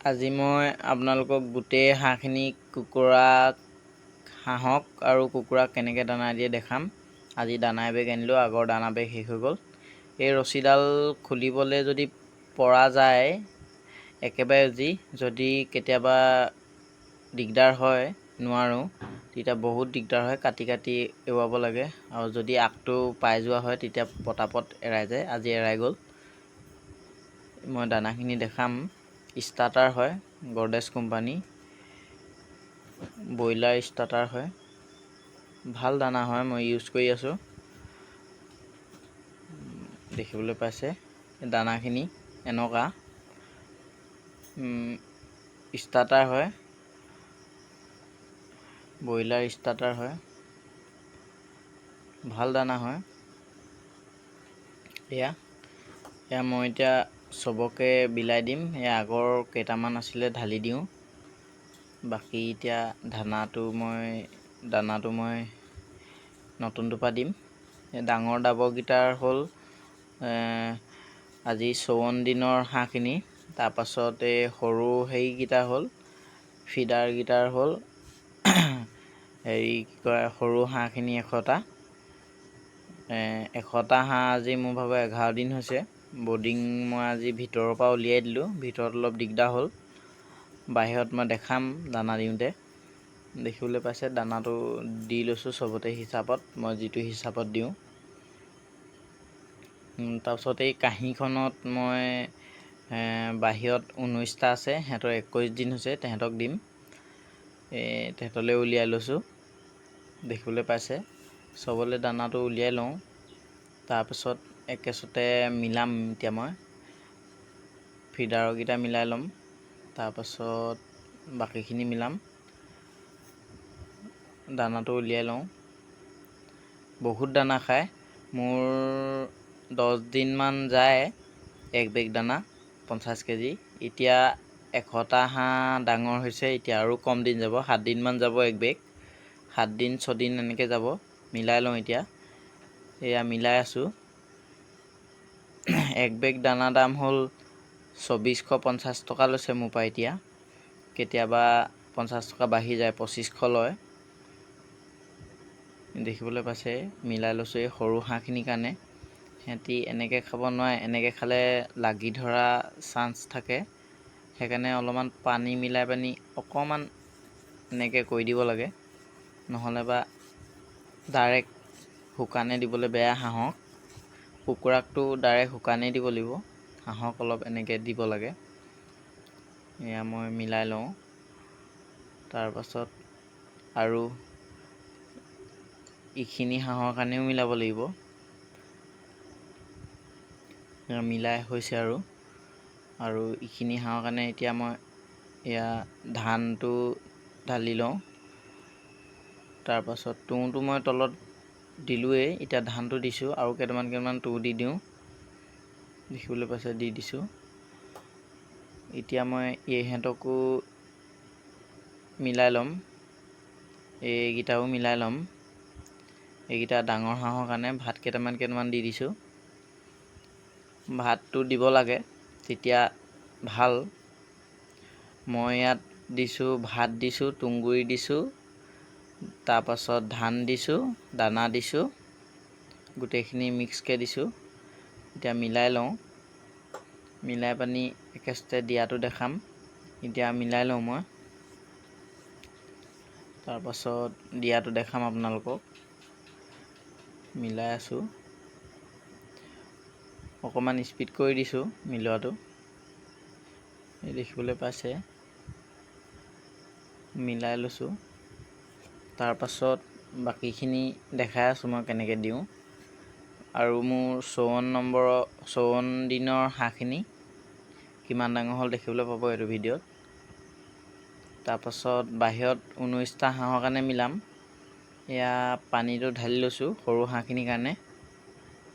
আজি মই আপোনালোকক গোটেই হাঁহখিনি কুকুৰাক হাঁহক আৰু কুকুৰাক কেনেকৈ দানা দিয়ে দেখাম। আজি দানা এবেগ আনিলোঁ আগৰ দানা বেগ শেষ হৈ গ'ল। এই ৰছীডাল খুলিবলৈ যদি পৰা যায় একেবাৰে উজি যদি কেতিয়াবা দিগদাৰ হয় নোৱাৰোঁ তেতিয়া বহুত দিগদাৰ হয় কাটি কাটি এৰুৱাব লাগে। আৰু যদি আগটো পাই যোৱা হয় তেতিয়া পতাপত এৰাই যায় আজি এৰাই গ'ল। মই দানাখিনি দেখাম। ষ্টাৰ্টাৰ হয়, গডেজ কোম্পানী। ব্ৰইলাৰ ষ্টাৰ্টাৰ হয়। ভালো দানা হয়, মই ইউজ কৰি আছোঁ। দেখিবলৈ পাইছে, দানাখিনি এনেকুৱা। ষ্টাৰ্টাৰ হয়। ব্ৰইলাৰ ষ্টাৰ্টাৰ হয়। ভালো দানা হয়। এয়া এয়া মই এতিয়া চবকে বিলাই দিম। এয়া আগৰ কেইটামান আছিলে ঢালি দিওঁ। বাকী এতিয়া দানাটো মই দানাটো মই নতুনটোৰ পৰা দিম। ডাঙৰ ডাবৰকেইটাৰ হ'ল আজি চৌৱন দিনৰ হাঁহখিনি। তাৰপাছত এই সৰু হেৰিকেইটা হ'ল ফিডাৰকেইটাৰ হ'ল। হেৰি কি কয় সৰু হাঁহখিনি এশটা। এশটা হাঁহ আজি মোৰ ভাগৰ এঘাৰ দিন হৈছে। বৰ্ডিং মই আজি ভিতৰৰ পৰা উলিয়াই দিলোঁ। ভিতৰত অলপ দিগদাৰ হ'ল। বাহিৰত মই দেখাম দানা দিওঁতে। দেখিবলৈ পাইছে দানাটো দি লৈছোঁ চবতে হিচাপত। মই যিটো হিচাপত দিওঁ। তাৰপিছত এই কাঁহীখনত মই বাহিৰত ঊনৈছটা আছে। সিহঁতৰ একৈছ দিন হৈছে তেহেঁতক দিম। এই তেহেঁতলৈ উলিয়াই লৈছোঁ। দেখিবলৈ পাইছে। চবলৈ দানাটো উলিয়াই লওঁ। তাৰপিছত একেচতে মিলাম এতিয়া মই। ফিডাৰৰকেইটা মিলাই ল'ম তাৰপাছত বাকীখিনি মিলাম। দানাটো উলিয়াই লওঁ। বহুত দানা খায়। মোৰ দহ দিনমান যায় এক বেগ দানা পঞ্চাছ কেজি। এতিয়া এশটা হাঁহ ডাঙৰ হৈছে এতিয়া আৰু কম দিন যাব। সাতদিনমান যাব এক বেগ। সাতদিন ছদিন এনেকৈ যাব। মিলাই লওঁ এতিয়া। এয়া মিলাই আছোঁ। এক বেগ দানা দাম হ'ল চৌবিছশ পঞ্চাছ টকা লৈছে মোৰ পৰা এতিয়া। কেতিয়াবা পঞ্চাছ টকা বাঢ়ি যায় পঁচিছশ লয়। দেখিবলৈ পাইছে মিলাই লৈছোঁ এই সৰু হাঁহখিনিৰ কাৰণে। সিহঁতি এনেকৈ খাব নোৱাৰে এনেকৈ খালে লাগি ধৰা চান্স থাকে। সেইকাৰণে অলপমান পানী মিলাই পানি অকণমান এনেকৈ কৰি দিব লাগে। নহ'লে বা ডাইৰেক্ট শুকানে দিবলৈ বেয়া হাঁহক। কুকুৰাকটো ডাইৰেক্ট শুকানেই দিব লাগিব। হাঁহক অলপ এনেকৈ দিব লাগে। এয়া মই মিলাই লওঁ। তাৰপাছত আৰু ইখিনি হাঁহৰ কাৰণেও মিলাব লাগিব। মিলাই হৈছে আৰু। আৰু ইখিনি হাঁহৰ কাৰণে এতিয়া মই এয়া ধানটো ঢালি লওঁ। তাৰপাছত তুঁহটো মই তলত দিলোঁৱেই এতিয়া ধানটো দিছোঁ আৰু কেইটামান কেইটামান তুঁহ দি দিওঁ। দেখিবলৈ পাইছে দি দিছোঁ। এতিয়া মই ইহঁতকো মিলাই ল'ম। এইকেইটাও মিলাই ল'ম। এইকেইটা ডাঙৰ হাঁহৰ কাৰণে ভাত কেইটামান কেইটামান দি দিছোঁ। ভাতটো দিব লাগে তেতিয়া ভাল। মই ইয়াত দিছোঁ ভাত দিছোঁ তুঁহগুৰি দিছোঁ। তাৰপাছত ধান দিছোঁ, দানা দিছোঁ, গোটেইখিনি মিক্সকৈ দিছোঁ। এতিয়া মিলাই লওঁ। মিলাই পানি একেচতে দিয়াটো দেখাম। এতিয়া মিলাই লওঁ মই। তাৰপাছত দিয়াটো দেখাম আপোনালোকক। মিলাই আছোঁ। অকণমান স্পীড কৰি দিছোঁ মিলোৱাটো। দেখিবলৈ পাইছে। মিলাই লৈছোঁ। তাৰপাছত বাকীখিনি দেখাই আছোঁ মই কেনেকৈ দিওঁ। আৰু মোৰ চৌৱন্ন নম্বৰৰ চৌৱন্ন দিনৰ হাঁহখিনি কিমান ডাঙৰ হ'ল দেখিবলৈ পাব এইটো ভিডিঅ'ত। তাৰপাছত বাহিৰত ঊনৈছটা হাঁহৰ কাৰণে মিলাম। এয়া পানীটো ঢালি লৈছোঁ সৰু হাঁহখিনিৰ কাৰণে।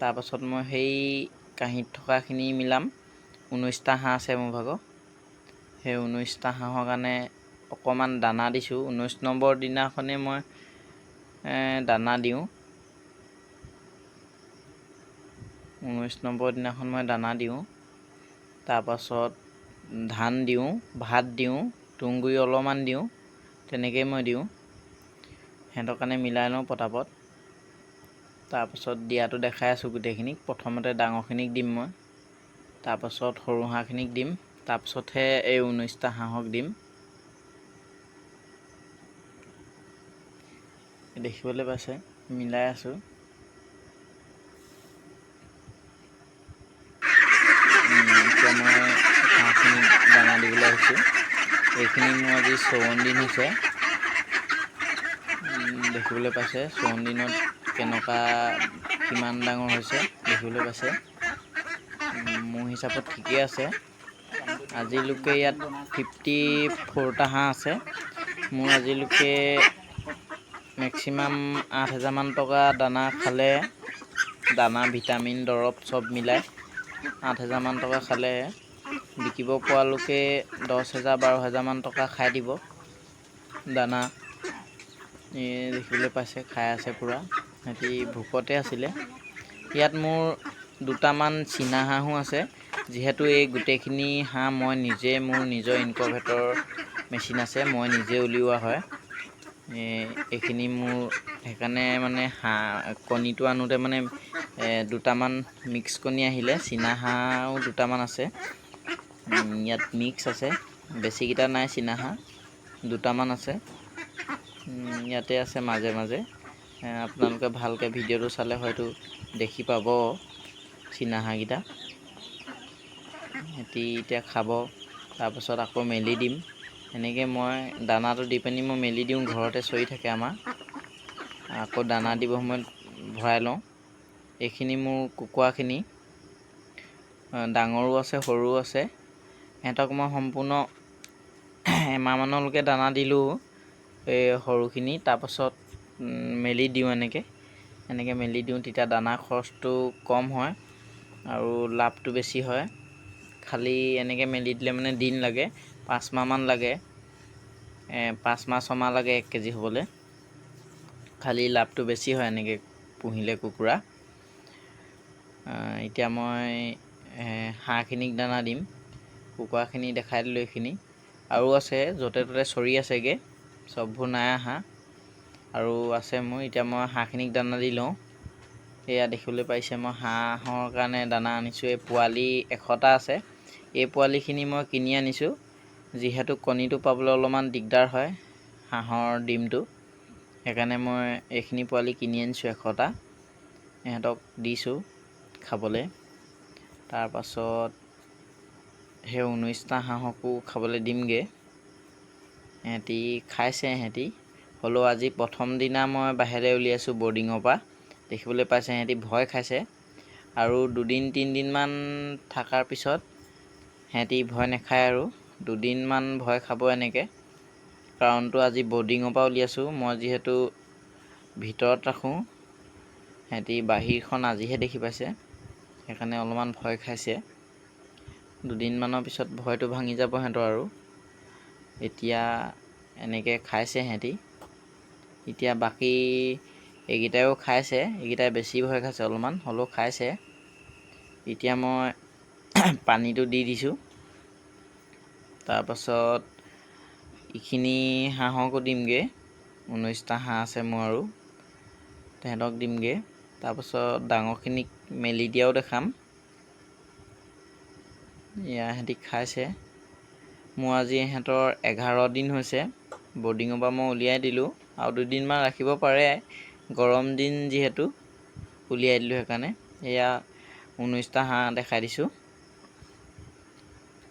তাৰপাছত মই সেই কাঁহীত থকাখিনি মিলাম। ঊনৈছটা হাঁহ আছে মোৰ ভাগৰ। সেই ঊনৈছটা হাঁহৰ কাৰণে অকণমান দানা দিছোঁ। ঊনৈছ নম্বৰ দিনাখনেই মই দানা দিওঁ। ঊনৈছ নম্বৰ দিনাখন মই দানা দিওঁ। তাৰপাছত ধান দিওঁ ভাত দিওঁ তুঁহগুৰি অলপমান দিওঁ তেনেকৈয়ে মই দিওঁ। সিহঁতৰ কাৰণে মিলাই লওঁ পটাপট। তাৰপাছত দিয়াটো দেখাই আছোঁ গোটেইখিনিক। প্ৰথমতে ডাঙৰখিনিক দিম মই। তাৰপাছত সৰু হাঁহখিনিক দিম। তাৰপাছতহে এই ঊনৈছটা হাঁহক দিম। দেখিবলৈ পাইছে, মিলাই আছোঁ। এতিয়া মই হাঁহখিনিক দানা দিবলৈ আহিছোঁ। এইখিনি মোৰ আজি চৌৱন দিন হৈছে। দেখিবলৈ পাইছে চৌৱন দিনত কেনেকুৱা, কিমান ডাঙৰ হৈছে দেখিবলৈ পাইছে। মোৰ হিচাপত ঠিকেই আছে। আজিলৈকে ইয়াত ফিফটি ফ'ৰটা হাঁহ আছে। মোৰ আজিলৈকে মেক্সিমাম আঠ হেজাৰমান টকা দানা খালে দানা ভিটামিন দৰৱ চব মিলাই আঠ হেজাৰমান টকা খালে। বিকিব পৰালৈকে দহ হেজাৰ বাৰ হেজাৰমান টকা খাই দিব। দানা দেখিবলৈ পাইছে খাই আছে পূৰা। সিহঁতি ভোকতে আছিলে। ইয়াত মোৰ দুটামান চীনা হাঁহো আছে। যিহেতু এই গোটেইখিনি হাঁহ মই নিজে মোৰ নিজৰ ইনকভেটৰ মেচিন আছে মই নিজে উলিওৱা হয়। এইখিনি মোৰ সেইকাৰণে মানে হাঁহ কণীটো আনোতে মানে দুটামান মিক্স কণী আহিলে চীনা হাঁহো দুটামান আছে। ইয়াত মিক্স আছে বেছিকেইটা নাই চীনা হাঁহ দুটামান আছে। ইয়াতে আছে মাজে মাজে। আপোনালোকে ভালকৈ ভিডিঅ'টো চালে হয়তো দেখি পাব চীনা হাঁহকেইটা। সিহঁতি এতিয়া খাব তাৰপাছত আকৌ মেলি দিম। এনেকৈ মই দানাটো দি পিনি মই মেলি দিওঁ ঘৰতে চৰি থাকে আমাৰ। আকৌ দানা দিব সময়ত ভৰাই লওঁ। এইখিনি মোৰ কুকুৰাখিনি ডাঙৰো আছে সৰুও আছে। সিহঁতক মই সম্পূৰ্ণ এমাহমানলৈকে দানা দিলোঁ এই সৰুখিনি। তাৰপাছত মেলি দিওঁ এনেকৈ। এনেকৈ মেলি দিওঁ তেতিয়া দানা খৰচটো কম হয় আৰু লাভটো বেছি হয়। খালি এনেকৈ মেলি দিলে মানে দিন লাগে। পাঁচ মাহমান লাগে। পাঁচ মাহ ছমাহ লাগে এক কেজি হ'বলৈ। খালি লাভটো বেছি হয় এনেকৈ পুহিলে কুকুৰা। এতিয়া মই হাঁহখিনিক দানা দিম। কুকুৰাখিনি দেখাই দিলোঁ এইখিনি। আৰু আছে য'তে ত'তে চৰি আছেগৈ। চববোৰ নাই অহা। আৰু আছে মোৰ এতিয়া মই হাঁহখিনিক দানা দি লওঁ। এয়া দেখিবলৈ পাইছে মই হাঁহৰ কাৰণে দানা আনিছোঁ। এই পোৱালি এশটা আছে। এই পোৱালিখিনি মই কিনি আনিছোঁ। যিহেতু কণীটো পাবলৈ অলপমান দিগদাৰ হয় হাঁহৰ ডিমটো। সেইকাৰণে মই এইখিনি পোৱালি কিনি আনিছোঁ এশটা। ইহঁতক দিছোঁ খাবলৈ। তাৰপাছত সেই ঊনৈছটা হাঁহকো খাবলৈ দিমগৈ। সিহঁতি খাইছে সিহঁতি হ'লেও আজি প্ৰথম দিনা মই বাহিৰলৈ উলিয়াইছোঁ বৰ্ডিঙৰ পৰা। দেখিবলৈ পাইছে সিহঁতি ভয় খাইছে। আৰু দুদিন তিনিদিনমান থকাৰ পিছত সিহঁতি ভয় নাখায় আৰু। দুদিনমান ভয় খাব এনেকৈ। কাৰণটো আজি বৰ্ডিঙৰ পৰা উলিয়াইছোঁ মই যিহেতু ভিতৰত ৰাখোঁ সিহঁতি বাহিৰখন আজিহে দেখি পাইছে। সেইকাৰণে অলপমান ভয় খাইছে। দুদিনমানৰ পিছত ভয়টো ভাঙি যাব সিহঁতৰ আৰু। এতিয়া এনেকৈ খাইছে সিহঁতি। এতিয়া বাকী এইকেইটাইও খাইছে। এইকেইটাই বেছি ভয় খাইছে অলপমান হ'লেও খাইছে। এতিয়া মই পানীটো দি দিছোঁ। তাৰপাছত এইখিনি হাঁহকো দিমগৈ। ঊনৈছটা হাঁহ আছে মোৰ আৰু। তেহেঁতক দিমগৈ। তাৰপাছত ডাঙৰখিনিক মেলি দিয়াও দেখাম। এয়া সিহঁতি খাইছে। মোৰ আজি ইহঁতৰ এঘাৰ দিন হৈছে। বৰ্ডিঙৰ পৰা মই উলিয়াই দিলোঁ। আৰু দুদিনমান ৰাখিব পাৰে। গৰম দিন যিহেতু। উলিয়াই দিলোঁ সেইকাৰণে। এয়া ঊনৈছটা হাঁহ দেখাই দিছোঁ।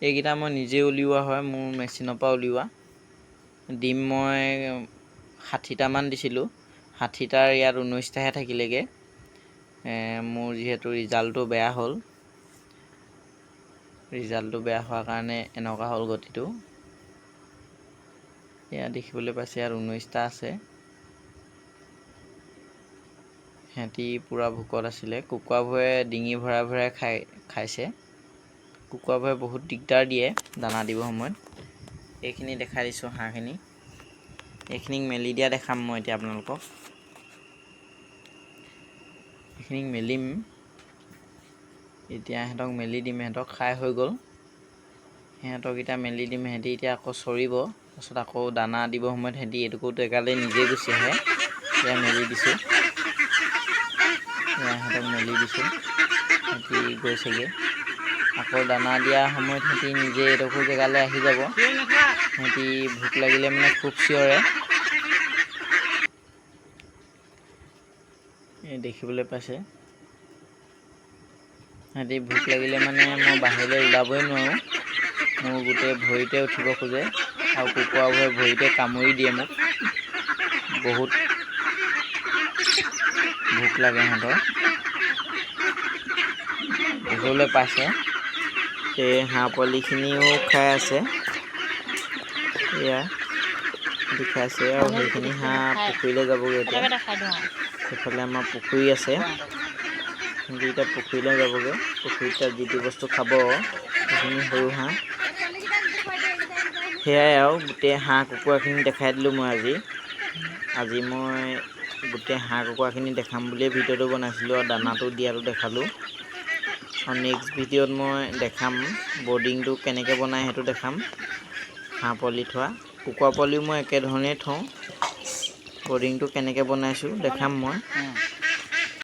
এইকেইটা মই নিজে উলিওৱা হয় মোৰ মেচিনৰ পৰা উলিওৱা। ডিম মই ষাঠিটামান দিছিলোঁ। ষাঠিটাৰ ইয়াত ঊনৈছটাহে থাকিলেগৈ। মোৰ যিহেতু ৰিজাল্টটো বেয়া হ'ল। ৰিজাল্টটো বেয়া হোৱাৰ কাৰণে এনেকুৱা হ'ল গতিটো। এয়া দেখিবলৈ পাইছে ইয়াত ঊনৈছটা আছে। সিহঁতি পূৰা ভোকত আছিলে। কুকুৰাবোৰে ডিঙি ভৰাই ভৰাই খাই খাইছে। কুকুৰাবোৰে বহুত দিগদাৰ দিয়ে দানা দিব সময়ত। এইখিনি দেখাই দিছোঁ হাঁহখিনি। এইখিনিক মেলি দিয়া দেখাম মই এতিয়া আপোনালোকক। এইখিনিক মেলিম। এতিয়া সিহঁতক মেলি দিম সিহঁতক খাই হৈ গ'ল। সিহঁতৰকেইটা মেলি দিম সিহঁতি এতিয়া আকৌ চৰিব। তাৰপিছত আকৌ দানা দিব সময়ত সিহঁতি এইটোকো টেকালে নিজে গুচি আহে। এতিয়া মেলি দিছোঁ। এয়া সিহঁতক মেলি দিছোঁ। সিহঁতি গৈছেগৈ। আকৌ দানা দিয়া সময়ত সিহঁতি নিজে এইডোখৰ জেগালৈ আহি যাব। সিহঁতি ভোক লাগিলে মানে খুব চিঞৰে। দেখিবলৈ পাইছে। সিহঁতি ভোক লাগিলে মানে মই বাহিৰলৈ ওলাবই নোৱাৰোঁ। মোৰ গোটেই ভৰিতে উঠিব খোজে আৰু কুকুৰাবোৰে ভৰিতে কামুৰি দিয়ে মোক। বহুত ভোক লাগে সিহঁতৰ। দেখিবলৈ পাইছে। সেই হাঁহ পোৱালিখিনিও খাই আছে। এয়া দেখাইছে আৰু সেইখিনি হাঁহ পুখুৰীলৈ যাবগৈ এতিয়া। সেইফালে আমাৰ পুখুৰী আছে। এতিয়া পুখুৰীলৈ যাবগৈ। পুখুৰীত যিটো বস্তু খাব, সেইখিনি সৰু হাঁহ। সেয়াই আৰু গোটেই হাঁহ কুকুৰাখিনি দেখাই দিলোঁ মই আজি। আজি মই গোটেই হাঁহ কুকুৰাখিনি দেখাম বুলিয়ে ভিডিঅ'টো বনাইছিলোঁ আৰু দানাটো দিয়াটো দেখালোঁ। নেক্সট ভিডিঅ'ত মই দেখাম বৰ্ডিংটো কেনেকৈ বনায় সেইটো দেখাম। হাঁহ পোৱালি থোৱা, কুকুৰা পোৱালিও মই একেধৰণেই থওঁ। বৰ্ডিংটো কেনেকৈ বনাইছোঁ দেখাম মই।